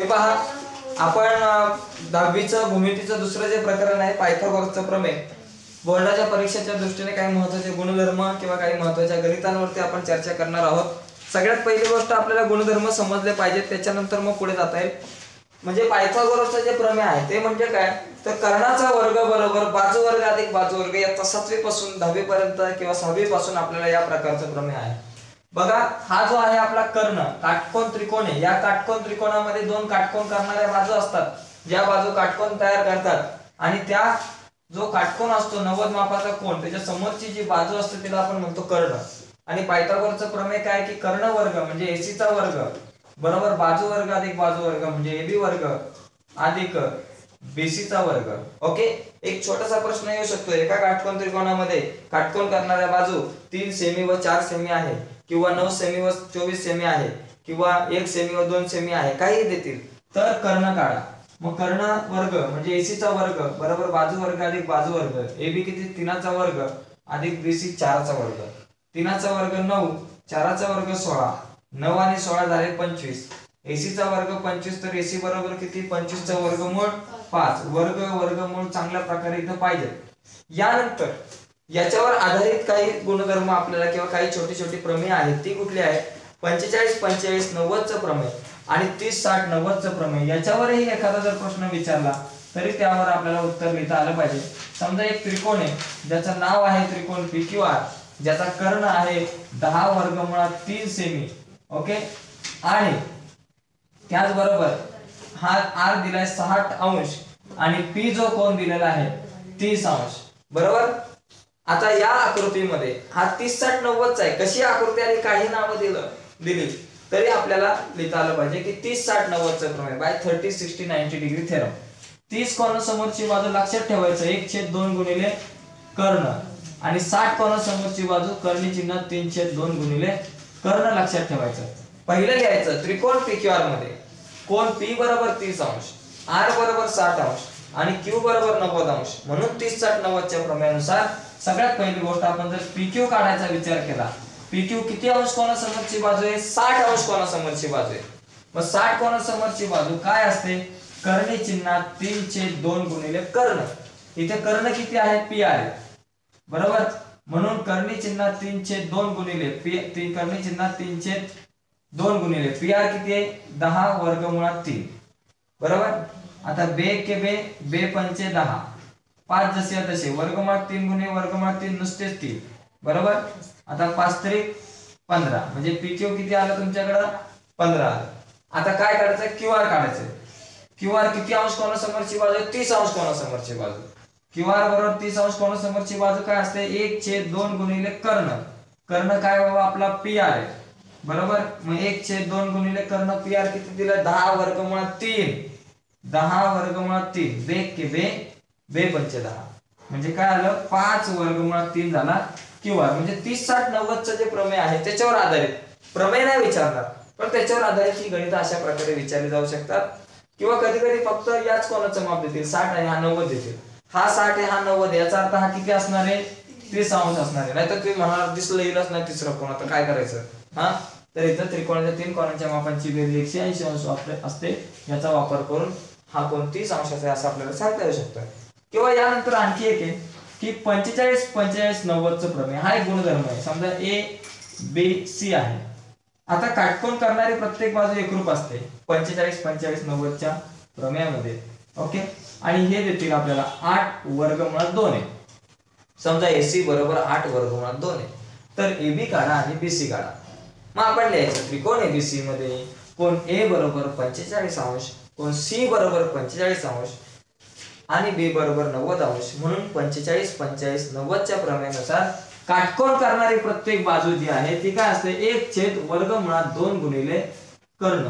हे पहा आपण दहावीचं भूमितीचं दुसरं जे प्रकरण आहे पायथागोरसचं प्रमेय बोर्डाच्या परीक्षेच्या दृष्टीने काही महत्त्वाचे गुणधर्म किंवा काही महत्त्वाच्या गणितांवरती आपण चर्चा करणार आहोत. सगळ्यात पहिली गोष्ट आपल्याला गुणधर्म समजले पाहिजेत त्याच्यानंतर मग पुढे जाता येईल. म्हणजे पायथागोरसचं जे प्रमेय आहे ते म्हणजे काय? तर कर्णाचा वर्ग बरोबर बाजू वर्ग अधिक बाजू वर्ग या सातवी पासून दहावी पर्यंत किंवा सहावी पासून आपल्याला या प्रकारचं प्रमेय आहे. बघा हा जो आहे आपला कर्ण काटकोन त्रिकोण आहे या काटकोन त्रिकोणामध्ये दोन काटकोन करणाऱ्या बाजू असतात. ज्या बाजू काटकोन तयार करतात. आणि त्या जो काटकोन असतो नव्वद मापाचा कोण त्याच्या समोरची जी बाजू असते तिला आपण म्हणतो कर्ण. आणि पायथागोरचं प्रमेय काय की कर्ण वर्ग म्हणजे एसीचा वर्ग. बरोबर बाजू वर्ग अधिक बाजू वर्ग म्हणजे एबी वर्ग. अधिक बीसीचा वर्ग. ओके? एक छोटासा प्रश्न येऊ शकतो. एका काटकोन त्रिकोणामध्ये काटकोन करणाऱ्या बाजू तीन सेमी व चार सेमी आहे. किंवा नऊ सेमी व चोवीस सेमी आहे किंवा एक सेमी व दोन सेमी आहे काही देतील. तर कर्ण काढा. मग कर्ण वर्ग म्हणजे एसीचा वर्ग बरोबर बाजू वर्ग अधिक बाजू वर्ग एबी किती? तिनाचा वर्ग अधिक बीसी चाराचा वर्ग. तिनाचा वर्ग नऊ चाराचा वर्ग सोळा. नऊ आणि सोळा झाले पंचवीस. एसीचा वर्ग पंचवीस तर एसी बरोबर किती? पंचवीसचा वर्गमूळ पाच. वर्ग वर्गमूळ चांगल्या प्रकारे इथं पाहिजे. यानंतर याच्यावर आधारित काही गुणधर्म आपल्याला किंवा काही छोटी छोटी प्रमेय आहेत ती कुठली आहे? पंचेचाळीस पंचेचाळीस नव्वदचं प्रमेय आणि तीस साठ नव्वदचं प्रमेय. याच्यावरही एखादा जर प्रश्न विचारला तरी त्यावर आपल्याला उत्तर लिहिता आलं पाहिजे. समजा एक त्रिकोण आहे ज्याचं नाव आहे त्रिकोण पी क्यू आर ज्याचा कर्ण आहे दहा वर्गमुळात तीन सेमी ओके आणि त्याचबरोबर हा आर दिलाय साठ अंश आणि पी जो कोण दिलेला आहे तीस अंश. बरोबर? आता या आकृतीमध्ये हा तीस साठ नव्वदचा आहे. कशी आकृती आणि काही नावं दिलं दिली तरी आपल्याला लिहिता आलं पाहिजे की तीस साठ नव्वदचं आहे. By thirty sixty ninety degree theorem. तीस कोणासमोरची बाजू लक्षात ठेवायचं. एक छेद दोन गुणिले कर्ण. आणि साठ कोणासमोरची बाजू कर्णी चिन्ह तीन छेद दोन गुणिले कर्ण लक्षात ठेवायचं. पहिलं लिहायचं त्रिकोण पी क्यू आरमध्ये. कोण पी बरोबर तीस अंश आर बरोबर साठ अंश आणि क्यू बरोबर नव्वद अंश. म्हणून तीस साठ नव्वदच्या प्रमेयानुसार सगळ्यात पहिली गोष्ट आपण जर पीक्यू काढायचा विचार केला पीक्यू किती अंश कोणासमोरची बाजू आहे? साठ अंश कोणासमोरची बाजू आहे. मग साठ कोणासमोरची बाजू काय असते? कर्णी चिन्हात तीन छेद दोन गुणिले कर्ण. इथे कर्ण किती आहे? पी आहे. बरोबर? म्हणून कर्णी चिन्हात तीन छेद दोन गुणिले पी तीन कर्णी चिन्हात तीन छेद दोन गुणिले पी आर किती आहे? दहा वर्गमुळात तीन. बरोबर? आता बे के बे बे पंचे दहा. पाच जसे तसे. वर्गमुळात तीन गुणे वर्गमुळात तीन नुसतेच तीन. बरोबर? आता पाच तरी पंधरा. म्हणजे पी किती आलं तुमच्याकडं? पंधरा आता काय काढायचं? क्यू आर काढायचं. क्यू आर किती अंश कोणासमोरची बाजू? तीस अंश कोणासमोरची बाजू. क्यू आर बरोबर तीस अंश कोणासमोरची बाजू काय असते? एक छेद दोन गुणिले कर्ण. कर्ण काय बाबा? आपला पी आर आहे. बरोबर? मग एक छेद दोन गुणिले कर्ण पी आर किती दिलं? दहा वर्गमुळात तीन. दहा वर्गमुळात तीन. बे के बे बे पंच दहा म्हणजे काय आलं? पाच वर्गमुळात तीन झाला किंवा म्हणजे तीस साठ नव्वदचं जे प्रमेय आहे त्याच्यावर आधारित. प्रमेय नाही विचारणार पण त्याच्यावर आधारित ही गणित अशा प्रकारे विचारली जाऊ शकतात. किंवा कधी कधी फक्त याच कोणाचं माप देतील? साठ आहे हा नव्वद देतील. हा साठ आहे हा नव्वद याचा अर्थ हा किती असणार आहे? तीस अंश असणार आहे. नाहीतर तुम्ही म्हणाल दिसलं येईलच नाही तिसरं कोण? आता काय करायचं? हा? तर इथं त्रिकोणाच्या तीन कोणाच्या मापांची बेरीज एकशे ऐंशी अंश असते. याचा वापर करून हा कोण तीस अंशाचा आहे असं आपल्याला सांगता येऊ शकतं. किंवा यानंतर आणखी एक आहे की पंचेचाळीस पंचेचाळीस नव्वदचं प्रमेय हा एक गुणधर्म आहे. समजा ए बी सी आहे. आता काटकोन करणारी प्रत्येक बाजू एकरूप असते पंचेचाळीस पंचेचाळीस नव्वदच्या प्रमेयामध्ये. ओके? आणि हे देतील आपल्याला आठ वर्गमुळात दोन आहे. समजा एसी बरोबर आठ वर्गमुळात दोन आहे. तर ए बी काढा आणि बीसी काढा. मग आपण लिहायचं त्रिकोण एबीसी मध्ये कोण ए बरोबर पंचेचाळीस अंश कोण सी बरोबर पंचेचाळीस अंश आणि बी बरोबर नव्वद अंश. म्हणून पंचेचाळीस पंचेचाळीस नव्वदच्या प्रमेयानुसार काटकोण करणारी प्रत्येक बाजू जी आहे ती काय असते? एक छेद वर्ग मुळात दोन गुणिले कर्ण.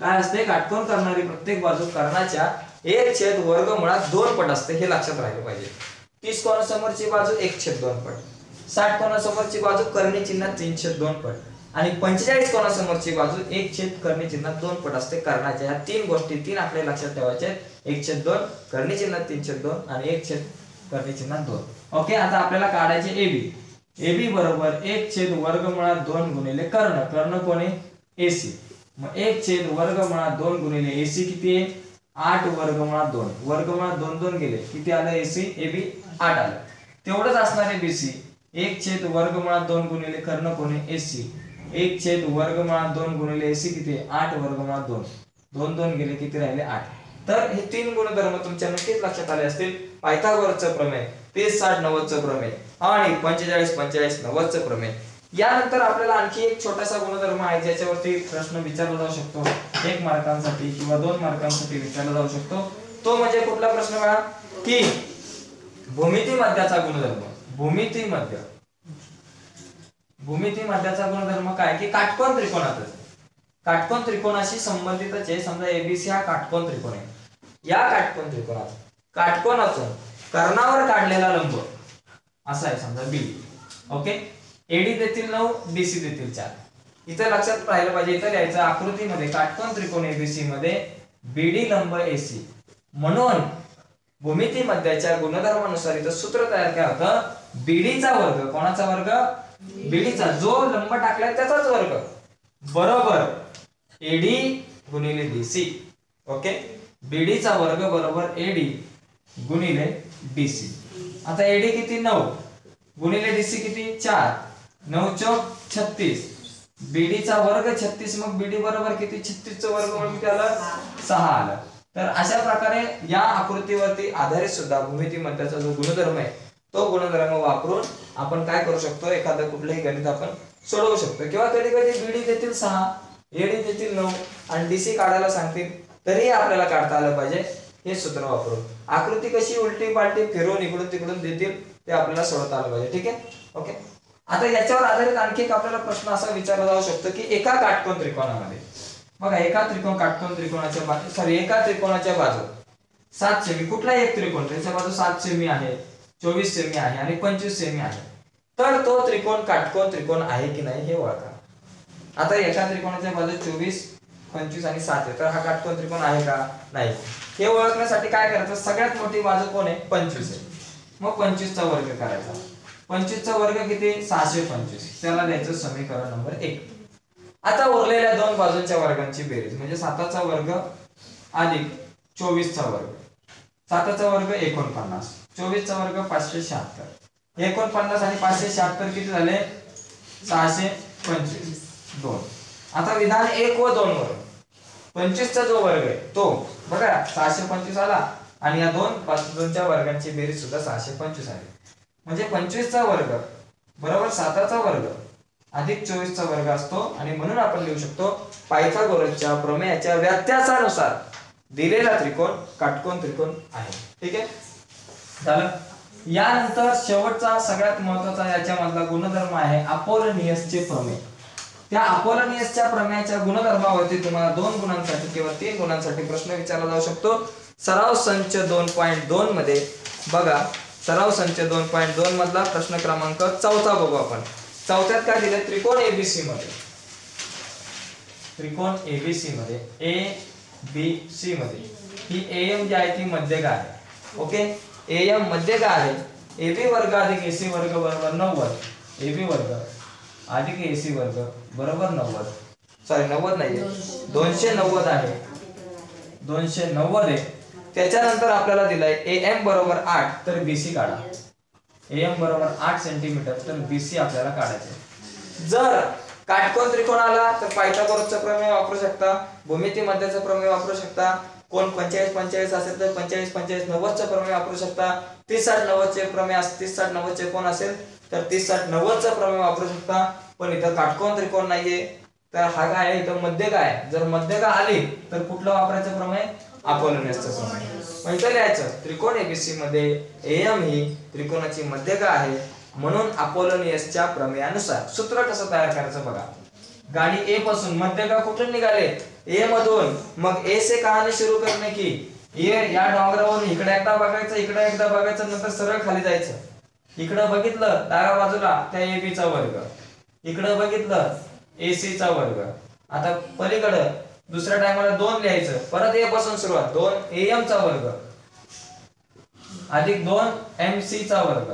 काय असते? काटकोण करणारी प्रत्येक बाजू कर्णाच्या एक छेद वर्ग मुळात दोन पट असते हे लक्षात राहिलं पाहिजे. तीस कोणासमोरची बाजू? एक छेद दोन पट. साठ कोणासमोरची बाजू? कर्णी चिन्हात तीन छेद दोन पट. आणि पंचेचाळीस कोणासमोरची बाजू एक छेद कर्णी चिन्ह दोन पट असते. कर्णाच्या ह्या तीन गोष्टी तीन आपल्या लक्षात ठेवायच्या आहेत. एक छेद दोन कर्णी चिन्ह तीन छेद दोन आणि एक छेद कर्णी चिन्ह दोन. ओके आता आपल्याला काढायचे एबी एबी बरोबर एक छेद वर्गमुळात दोन गुणिले कर्ण. कर्ण कोणी एसी मग एक छेद वर्गमुळात दोन गुणिले एसी किती आहे? आठ वर्गमुळात दोन. वर्गमुळात दोन दोन गेले. किती आलं एसी एबी आठ आलं. तेवढंच असणार आहे बीसी एक छेद वर्गमुळात दोन गुणिले कर्ण कोणी एसी एक छेद वर्गमुळात दोन गुणिले एसी किती? आठ वर्गमुळात दोन. दोन दोन गेले किती राहिले? आठ. तर हे तीन गुणधर्म तुमच्या नक्कीच लक्षात आले असतील. पायथागोरचं प्रमेय तीस साठ नव्वदचं प्रमेय आणि पंचेचाळीस पंचेचाळीस नव्वदचं प्रमेय. यानंतर आपल्याला आणखी एक छोटासा गुणधर्म आहे ज्याच्यावरती प्रश्न विचारला जाऊ शकतो. एक मार्कांसाठी किंवा दोन मार्कांसाठी विचारला जाऊ शकतो. तो म्हणजे कुठला प्रश्न मिळा की भूमिती मध्याचा गुणधर्म. भूमिती मध्य भूमिती मध्याचा गुणधर्म काय? की काटकोन त्रिकोणातच. काटकोन त्रिकोणाशी संबंधितच आहे. समजा एबीसी हा काटकोन त्रिकोण आहे. या काटकोन त्रिकोणात काटकोणाचं कर्णावर काढलेला लंब असा आहे. समजा बी ओके एडी देतील नऊ बीसी देतील चार. इथं लक्षात राहिलं पाहिजे. इथं लिहायचं आकृतीमध्ये काटकोन त्रिकोण एबीसी मध्ये बीडी लंब एसी म्हणून भूमिती मध्याच्या गुणधर्मानुसार इथं सूत्र तयार केलं होतं. बीडीचा वर्ग कोणाचा वर्ग? बीडीचा जो लंब टाकलाय त्याचाच वर्ग. बरोबर. एडी गुणिले डीसी ओके बीडीचा वर्ग बरोबर एडी गुणिले डीसी आता एडी किती? नऊ. गुणिले डीसी किती? चार. नऊ चौक छत्तीस. बीडीचा वर्ग छत्तीस मग बीडी बरोबर किती? छत्तीस वर्ग म्हणून त्याला आलं? सहा आलं. तर अशा प्रकारे या आकृतीवरती आधारित सुद्धा भूमिती मध्याचा जो गुणधर्म आहे तो गुणधर्म वापरून आपण काय करू शकतो? एखादं कुठलंही गणित आपण सोडवू शकतो. किंवा कधी कधी बीडी देतील सहा एडी देतील नऊ आणि डीसी काढायला सांगतील तरीही आपल्याला काढता आलं पाहिजे. हे सूत्र वापरून. आकृती कशी उलटी पालटी फिरवून इकडून तिकडून देतील ते आपल्याला सोडवता आलं पाहिजे. ठीक आहे? ओके आता याच्यावर आधारित आणखी एक आपल्याला प्रश्न असा विचारला जाऊ शकतो की एका काटकोन त्रिकोणामध्ये. बघा एका त्रिकोण काटकोन त्रिकोणाच्या बाजू सॉरी एका त्रिकोणाच्या बाजू सात सेमी कुठलाही एक त्रिकोण? त्याच्या बाजू सात सेमी आहे. चोवीस सेमी आहे आणि पंचवीस सेमी आहे. तर तो त्रिकोण काटकोन त्रिकोण आहे की नाही हे ओळखा. आता याच्या त्रिकोणाच्या बाजू चोवीस पंचवीस आणि सात आहे. तर हा काटकोन त्रिकोण आहे का नाही? हे ओळखण्यासाठी काय करायचं? सगळ्यात मोठी बाजू कोण आहे? पंचवीस आहे. मग पंचवीसचा वर्ग करायचा. पंचवीसचा वर्ग किती? सहाशे पंचवीस. त्याला द्यायचं समीकरण नंबर एक. आता उरलेल्या दोन बाजूंच्या वर्गांची बेरीज. म्हणजे साताचा वर्ग अधिक चोवीसचा वर्ग. साताचा वर्ग एकोणपन्नास. चोवीसचा वर्ग पाचशे शहात्तर. एकोणपन्नास आणि पाचशे शहात्तर किती झाले? सहाशे पंचवीस. दोन. आता विधान एक व दोन वर. पंचवीसचा जो वर्ग आहे तो बघा सहाशे पंचवीस आला आणि या दोन दोनच्या वर्गांची बेरीज सुद्धा सहाशे पंचवीस आली म्हणजे पंचवीसचा वर्ग बरोबर साताचा वर्ग अधिक चोवीसचा वर्ग असतो आणि म्हणून आपण लिहू शकतो पायथागोरसच्या प्रमेयाच्या व्यात्यासानुसार दिलेला त्रिकोण काटकोन त्रिकोण आहे. ठीक आहे? झालं? यानंतर शेवटचा सगळ्यात महत्त्वाचा याच्यामधला गुणधर्म आहे अपोलनियसचे प्रमेय. त्या अपोलोनियसच्या प्रमेयाच्या गुणधर्मावरती तुम्हाला दोन गुणांसाठी किंवा तीन गुणांसाठी प्रश्न विचारला जाऊ शकतो. सराव संच दोन पॉईंट दोन मध्ये बघा सराव संच दोन पॉईंट दोन मधला प्रश्न क्रमांक चौथा बघू आपण. चौथ्यात काय दिले त्रिकोण एबीसी मध्ये. त्रिकोण एबीसी मध्ये. ए बी सी मध्ये. ही एम जी आहे ती मध्यगा आहे ओके? एम मध्यगा आहे? एबी वर्ग अधिक एसी वर्ग बरोबर नव्वद. एबी वर्ग अधिक एसी वर्ग बरोबर नव्वद. सॉरी नव्वद नाहीये. दोनशे. नव्वद आहे. दोनशे नव्वद आहे. त्याच्यानंतर आपल्याला दिलाय ए एम बरोबर आठ तर बीसी काढा. ए एम बरोबर आठ सेंटीमीटर तर बीसी आपल्याला काढायचे जर काटकोन त्रिकोण आला तर पायथागोरसचा प्रमेय वापरू शकता भूमिती मध्याचा प्रमेय वापरू शकता कोण पंचेचाळीस पंचेचाळीस असेल तर पंचेचाळीस पंचेचाळीस नव्वदचा प्रमेय वापरू शकता. तीस साठ नव्वदचे प्रमेय तीस साठ नव्वदचे कोण असेल तर तीस साठ नव्वदचा प्रमेय वापरू शकता. पण इथं काटकोन त्रिकोण नाहीये. तर हा काय आहे? इथं मध्य काय जर मध्य का आली तर कुठलं वापरायचं प्रमेय? अपोलोनियसचं प्रमेय. मग इथं लिहायचं त्रिकोण एबीसी मध्ये एम ही त्रिकोणाची मध्यका आहे. म्हणून अपोलोनियसच्या प्रमेयानुसार. सूत्र कसं तयार करायचं बघा. गाडी ए पासून मध्यगा कुठून निघाले? ए मधून. मग ए से कहाणी सुरू करणे की? ए या डोंगरावरून इकडे एकदा बघायचं इकडे एकदा बघायचं नंतर सरळ खाली जायचं. इकडं बघितलं डाव्या बाजूला त्या AB चा वर्ग. इकडं बघितलं AC चा वर्ग. आता पलीकडं दुसऱ्या टायमाला दोन लिहायचं. परत ए पासून सुरुवात. दोन एम चा वर्ग. अधिक दोन एम सी चा वर्ग.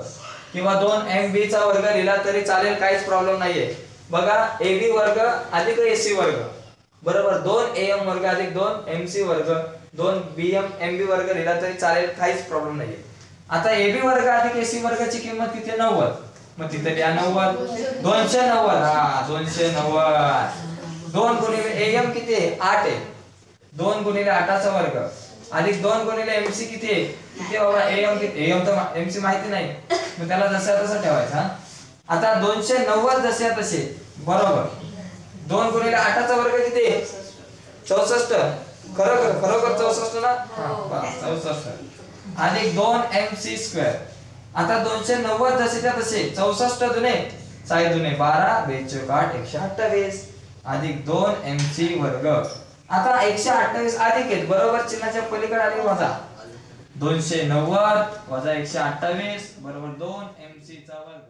किंवा दोन एम बी चा वर्ग लिहिला तरी चालेल काहीच प्रॉब्लेम नाहीये. बघा एबी वर्ग अधिक एसी वर्ग. बरोबर दोन एम वर्ग अधिक दोन एम सी वर्ग. दोन बी एम एम बी वर्ग लिहिला तरी चालेल काहीच प्रॉब्लेम नाहीये. आता ए बी वर्ग अधिक एसी वर्गाची किंमत किती नव्वद. मग तिथे द्या नव्वद. दोनशे नव्वद. हा दोनशे नव्वद. दोन गुणिले ए एम किती आहे? आठ आहे. दोन गुणिले आठाचा वर्ग. अधिक दोन गुणिले एम सी किती आहे? किती बाबा? ए एम किती? एम तर एम सी माहिती नाही. मग त्याला जसं तसं ठेवायचं हा. आता दोनशे नव्वद जसे तसे. बरोबर. दोन गुणिले आठाचा वर्ग किती? आहे चौसष्ट. खरोखर खरोखर चौसष्ट ना? हा, चौसष्ट. आणि दोन एम सी स्क्वेअर आता दोनशे नव्वद जसेच्या तसे. चौसष्ट दुने. साई दुने बारा बेचोक आठ एकशे अठ्ठावीस. अधिक दोन एम सी वर्ग. आता एकशे अठ्ठावीस अधिक आहेत. बरोबर चिन्हाच्या पलीकडे आले वजा. दोनशे नव्वद वजा एकशे अठ्ठावीस. बरोबर दोन एम सी चा वर्ग.